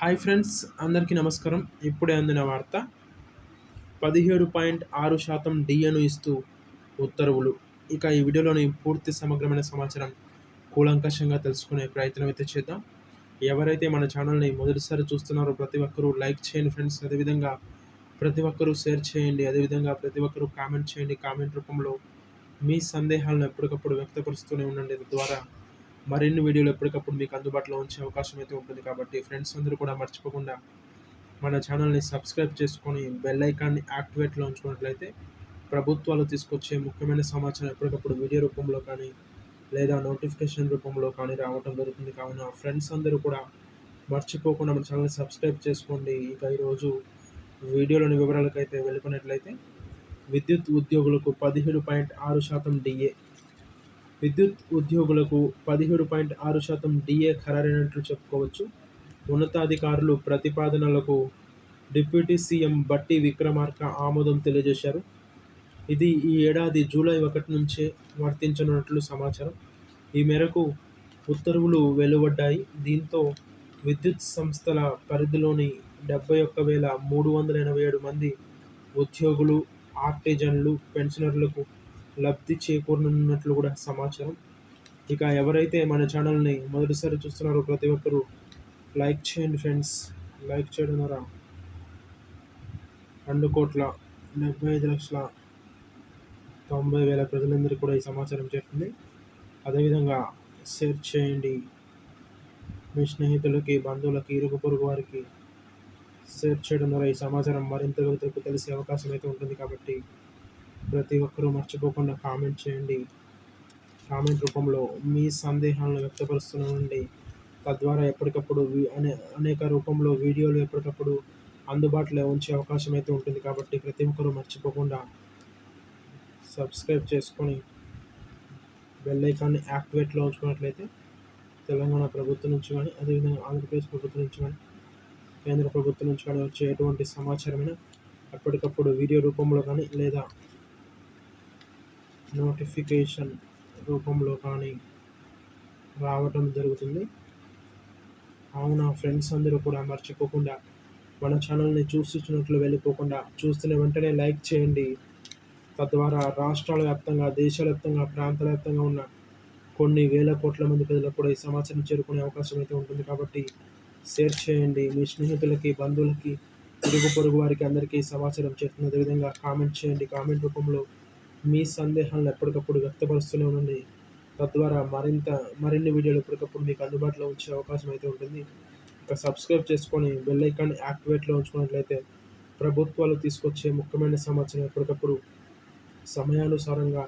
Hi friends అందరికీ నమస్కారం. ఇప్పుడే అందిన వార్త పదిహేడు పాయింట్ ఆరు శాతం డిఎను ఇస్తూ ఉత్తర్వులు. ఇక ఈ వీడియోలోని పూర్తి సమగ్రమైన సమాచారం కూలంకషంగా తెలుసుకునే ప్రయత్నం అయితే చేద్దాం. ఎవరైతే మన ఛానల్ని మొదటిసారి చూస్తున్నారో ప్రతి ఒక్కరూ లైక్ చేయండి ఫ్రెండ్స్. అదేవిధంగా ప్రతి ఒక్కరూ షేర్ చేయండి. అదేవిధంగా ప్రతి ఒక్కరూ కామెంట్ చేయండి. కామెంట్ రూపంలో మీ సందేహాలను ఎప్పటికప్పుడు వ్యక్తపరుస్తూనే ఉండండి. ద్వారా మరిన్ని వీడియోలు ఎప్పటికప్పుడు మీకు అందుబాటులో ఉంచే అవకాశం అయితే ఉంటుంది కాబట్టి ఫ్రెండ్స్ అందరూ కూడా మర్చిపోకుండా మన ఛానల్ని సబ్స్క్రైబ్ చేసుకొని బెల్ ఐకాన్ని యాక్టివేట్లో ఉంచుకున్నట్లయితే ప్రభుత్వాలు తీసుకొచ్చే ముఖ్యమైన సమాచారం ఎప్పటికప్పుడు వీడియో రూపంలో కానీ లేదా నోటిఫికేషన్ రూపంలో కానీ రావడం జరుగుతుంది. కావున ఫ్రెండ్స్ అందరూ కూడా మర్చిపోకుండా మన ఛానల్ని సబ్స్క్రైబ్ చేసుకోండి. ఇక ఈరోజు వీడియోలోని వివరాలకైతే వెళ్ళుకున్నట్లయితే విద్యుత్ ఉద్యోగులకు పదిహేడు పాయింట్ ఆరు శాతం డిఏ విద్యుత్ ఉద్యోగులకు పదిహేడు పాయింట్ ఆరు శాతం డిఏ ఖరారైనట్లు చెప్పుకోవచ్చు. ఉన్నతాధికారులు ప్రతిపాదనలకు డిప్యూటీ సీఎం బట్టి విక్రమార్క ఆమోదం తెలియజేశారు. ఇది ఈ ఏడాది జూలై ఒకటి నుంచే వర్తించనున్నట్లు సమాచారం. ఈ మేరకు ఉత్తర్వులు వెలువడ్డాయి. దీంతో విద్యుత్ సంస్థల పరిధిలోని డెబ్బై ఒక్క వేల మూడు వందల ఎనభై ఏడు మంది ఉద్యోగులు ఆర్టిజన్లు పెన్షనర్లకు లబ్ధి చేకూరనున్నట్లు కూడా సమాచారం. ఇక ఎవరైతే మన ఛానల్ని మొదటిసారి చూస్తున్నారో ప్రతి ఒక్కరూ లైక్ చేయండి ఫ్రెండ్స్. లైక్ చేయడం ద్వారా రెండు కోట్ల డెబ్బై ఐదు లక్షల తొంభై వేల ప్రజలందరికీ కూడా ఈ సమాచారం చేరుతుంది. అదేవిధంగా షేర్ చేయండి. మీ స్నేహితులకి బంధువులకి ఇరుగు పొరుగు వారికి షేర్ చేయడం ద్వారా ఈ సమాచారం మరింత తెలిసే అవకాశం అయితే ఉంటుంది కాబట్టి ప్రతి ఒక్కరూ మర్చిపోకుండా కామెంట్ చేయండి. కామెంట్ రూపంలో మీ సందేహాలను వ్యక్తపరుస్తూనే తద్వారా ఎప్పటికప్పుడు అనే అనేక రూపంలో వీడియోలు ఎప్పటికప్పుడు అందుబాటులో ఉంచే అవకాశం అయితే ఉంటుంది. కాబట్టి ప్రతి ఒక్కరూ మర్చిపోకుండా సబ్స్క్రైబ్ చేసుకొని బెల్ ఐకాన్ని యాక్టివేట్లో ఉంచుకున్నట్లయితే తెలంగాణ ప్రభుత్వం నుంచి కానీ అదేవిధంగా ఆంధ్రప్రదేశ్ ప్రభుత్వం నుంచి కానీ కేంద్ర ప్రభుత్వం నుంచి కానీ వచ్చే ఎటువంటి సమాచారమైన ఎప్పటికప్పుడు వీడియో రూపంలో కానీ లేదా నోటిఫికేషన్ రూపంలో కానీ రావటం జరుగుతుంది. అవునా ఫ్రెండ్స్? అందరూ కూడా మర్చిపోకుండా మన ఛానల్ని చూస్తున్నట్లు వెళ్ళిపోకుండా చూస్తున్న వెంటనే లైక్ చేయండి. తద్వారా రాష్ట్రాల వ్యాప్తంగా దేశాల వ్యాప్తంగా ప్రాంతాల వ్యాప్తంగా ఉన్న కొన్ని వేల కోట్ల మంది ప్రజలకు కూడా ఈ సమాచారం చేరుకునే అవకాశం అయితే ఉంటుంది కాబట్టి షేర్ చేయండి. మీ స్నేహితులకి బంధువులకి పొరుగు పొరుగు వారికి అందరికీ సమాచారం చేరుతుంది. అదేవిధంగా కామెంట్ చేయండి. కామెంట్ రూపంలో మీ సందేహాలను ఎప్పటికప్పుడు వ్యక్తపరుస్తూనే ఉండండి. తద్వారా మరింత మరిన్ని వీడియోలు ఎప్పటికప్పుడు మీకు అందుబాటులో ఉంచే అవకాశం అయితే ఉంటుంది. ఇక సబ్స్క్రైబ్ చేసుకొని బెల్ ఐకాన్ యాక్టివేట్లో ఉంచుకున్నట్లయితే ప్రభుత్వాలు తీసుకొచ్చే ముఖ్యమైన సమాచారం ఎప్పటికప్పుడు సమయానుసారంగా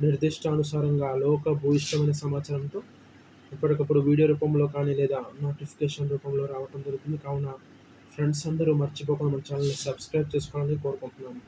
నిర్దిష్టానుసారంగా లోక భూయిష్టమైన సమాచారంతో ఎప్పటికప్పుడు వీడియో రూపంలో కానీ లేదా నోటిఫికేషన్ రూపంలో రావడం జరుగుతుంది. కావున ఫ్రెండ్స్ అందరూ మర్చిపోకుండా మన ఛానల్ని సబ్స్క్రైబ్ చేసుకోవాలని కోరుకుంటున్నాము.